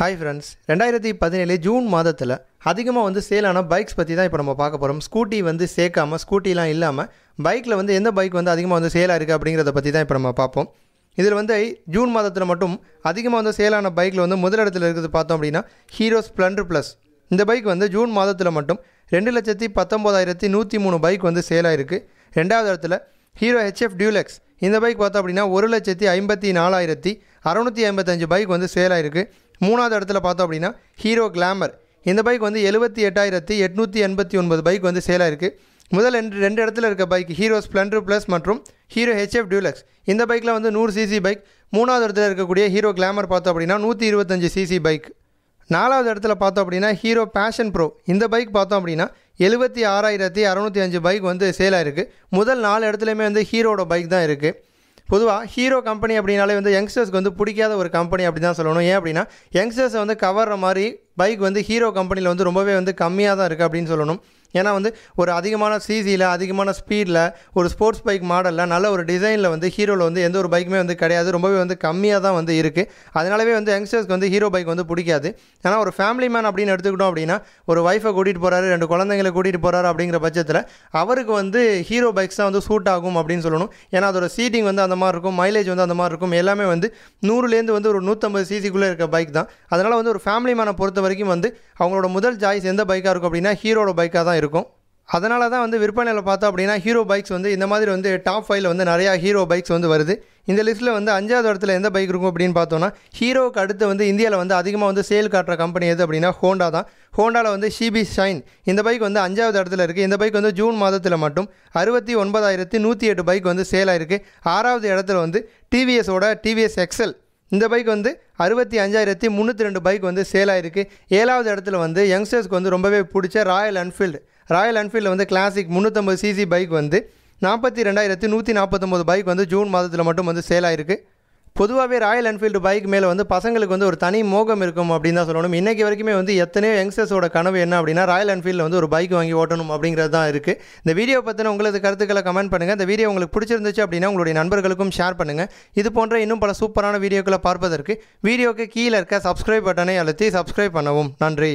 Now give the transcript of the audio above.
Hi friends ரெண்டாயிரத்தி பதினேழு June மாதத்தில் அதிகமாக வந்து சேலான பைக்ஸ் பற்றி தான் இப்போ நம்ம பார்க்க போகிறோம் ஸ்கூட்டி வந்து சேர்க்காமல் ஸ்கூட்டிலாம் இல்லாமல் பைக்கில் வந்து எந்த பைக் வந்து அதிகமாக வந்து சேலாக இருக்குது அப்படிங்கிறத பற்றி தான் இப்போ நம்ம பார்ப்போம். இதில் வந்து ஜூன் மாதத்தில் மட்டும் அதிகமாக வந்து சேலான பைக்கில் வந்து முதலிடத்தில் இருக்கிறது பார்த்தோம் அப்படின்னா ஹீரோ ஸ்ப்ளெண்டர் ப்ளஸ் இந்த பைக் வந்து ஜூன் மாதத்தில் மட்டும் ரெண்டு லட்சத்தி பத்தொம்போதாயிரத்தி நூற்றி மூணு பைக் வந்து சேலாக இருக்குது ரெண்டாவது இடத்துல ஹீரோ ஹெச்எஃப் டியூலெக்ஸ் இந்த பைக் பார்த்தோம் அப்படின்னா ஒரு லட்சத்தி ஐம்பத்தி நாலாயிரத்தி அறநூற்றி ஐம்பத்தஞ்சு பைக் வந்து சேலாக இருக்குது மூணாவது இடத்துல பார்த்தோம் அப்படின்னா ஹீரோ கிளாமர் இந்த பைக் வந்து எழுபத்தி எட்டாயிரத்தி எட்நூற்றி எண்பத்தி ஒன்பது பைக் வந்து சேலாக இருக்குது முதல் ரெண்டு ரெண்டு இடத்துல இருக்க பைக் ஹீரோ ஸ்ப்ளெண்டர் ப்ளஸ் மற்றும் ஹீரோ ஹெச்எஃப் டியூலக்ஸ் இந்த பைக்கில் வந்து நூறு சிசி பைக் மூணாவது இடத்துல இருக்கக்கூடிய ஹீரோ கிளாமர் பார்த்தோம் அப்படின்னா நூற்றி இருபத்தஞ்சு சிசி பைக் நாலாவது இடத்துல பார்த்தோம் அப்படின்னா ஹீரோ பேஷன் ப்ரோ இந்த பைக் பார்த்தோம் அப்படின்னா எழுபத்தி ஆறாயிரத்தி அறநூற்றி அஞ்சு பைக் வந்து சேலாக இருக்குது முதல் நாலு இடத்துலையுமே வந்து ஹீரோட பைக் தான் இருக்குது பொதுவாக ஹீரோ கம்பெனி அப்படின்னாலே வந்து யங்ஸ்டர்ஸ்க்கு வந்து பிடிக்காத ஒரு கம்பெனி அப்படி தான் சொல்லணும். ஏன் அப்படின்னா யங்ஸ்டர்ஸை வந்து கவர்ற மாதிரி பைக் வந்து ஹீரோ கம்பெனியில் வந்து ரொம்பவே வந்து கம்மியாக தான் இருக்குது அப்படின்னு சொல்லணும். ஏன்னா வந்து ஒரு அதிகமான சிசியில் அதிகமான ஸ்பீடில் ஒரு ஸ்போர்ட்ஸ் பைக் மாடலில் நல்ல ஒரு டிசைனில் வந்து ஹீரோவில் வந்து எந்த ஒரு பைக்குமே வந்து கிடையாது. ரொம்பவே வந்து கம்மியாக தான் வந்து இருக்குது அதனாலவே வந்து யங்ஸ்டர்ஸ்க்கு வந்து ஹீரோ பைக் வந்து பிடிக்காது. ஏன்னா ஒரு ஃபேமிலி மேன் அப்படின்னு எடுத்துக்கிட்டோம் அப்படின்னா ஒரு ஒய்ஃபை கூட்டிகிட்டு போகிறாரு ரெண்டு குழந்தைங்களை கூட்டிகிட்டு போகிறாரு அப்படிங்கிற பட்சத்தில் அவருக்கு வந்து ஹீரோ பைக்ஸ் தான் வந்து சூட் ஆகும் அப்படின்னு சொல்லணும். ஏன்னா அதோட சீட்டிங் வந்து அந்த மாதிரி இருக்கும் மைலேஜ் வந்து அந்த மாதிரி இருக்கும். எல்லாமே வந்து நூறுலேருந்து வந்து ஒரு நூற்றம்பது சிசிக்குள்ளே இருக்க பைக் தான். அதனால் வந்து ஒரு ஃபேமிலி மேனை பொறுத்த வரைக்கும் வந்து அவங்களோட முதல் சாய்ஸ் எந்த பைக்காக இருக்கும் அப்படின்னா ஹீரோட பைக்காக தான் இருக்கும். அதனால தான் வந்து விற்பனையில் பார்த்தோம் அப்படின்னா ஹீரோ பைக்ஸ் வந்து இந்த மாதிரி வந்து டாப் ஃபைவ்ல வந்து நிறையா ஹீரோ பைக்ஸ் வந்து வருது. இந்த லிஸ்ட்டில் வந்து அஞ்சாவது இடத்துல எந்த பைக் இருக்கும் அப்படின்னு பார்த்தோன்னா ஹீரோவுக்கு அடுத்து வந்து இந்தியாவில் வந்து அதிகமாக வந்து சேல் காட்டுற கம்பெனி எது அப்படின்னா ஹோண்டா தான். ஹோண்டாவில் வந்து ஷிபி ஷைன் இந்த பைக் வந்து அஞ்சாவது இடத்துல இருக்குது இந்த பைக் வந்து ஜூன் மாதத்தில் மட்டும் அறுபத்தி ஒன்பதாயிரத்தி நூற்றி எட்டு பைக் வந்து சேல் ஆயிருக்கு. ஆறாவது இடத்துல வந்து டிவிஎஸோட டிவிஎஸ் எக்ஸல் இந்த பைக் வந்து அறுபத்தி அஞ்சாயிரத்தி முந்நூற்றி ரெண்டு பைக் வந்து சேல் ஆயிருக்கு. ஏழாவது இடத்துல வந்து யங்ஸ்டர்ஸ்க்கு வந்து ரொம்பவே பிடிச்ச ராயல் என்ஃபீல்டு ராயல் என்ஃபீல்டில் வந்து கிளாசிக் முந்நூற்றம்பது சிசி பைக் வந்து நாற்பத்தி ரெண்டாயிரத்தி நூற்றி நாற்பத்தொம்போது பைக் வந்து ஜூன் மாதத்தில் மட்டும் வந்து சேல் ஆயிருக்கு. பொதுவாகவே ராயல் என்ஃபீல்டு பைக் மேலே வந்து பசங்களுக்கு வந்து ஒரு தனி மோகம் இருக்கும் அப்படின்னு தான் சொல்லணும். இன்றைக்கி வரைக்குமே வந்து எத்தனையோ யங்ஸ்டர்ஸோட கனவு என்ன அப்படின்னா ராயல் என்ஃபீல்டில் வந்து ஒரு பைக் வாங்கி ஓட்டணும் அப்படிங்கிறது தான் இருக்குது இந்த வீடியோ பற்றின உங்களது கருத்துக்களை கமெண்ட் பண்ணுங்கள் இந்த வீடியோ உங்களுக்கு பிடிச்சிருந்துச்சு அப்படின்னா உங்களுடைய நண்பர்களுக்கும் ஷேர் பண்ணுங்கள் இது போன்ற இன்னும் பல சூப்பரான வீடியோக்களை பார்ப்பதற்கு வீடியோக்கு கீழே இருக்க சப்ஸ்கிரைப் பட்டனை அழுத்தி சப்ஸ்கிரைப் பண்ணவும். நன்றி.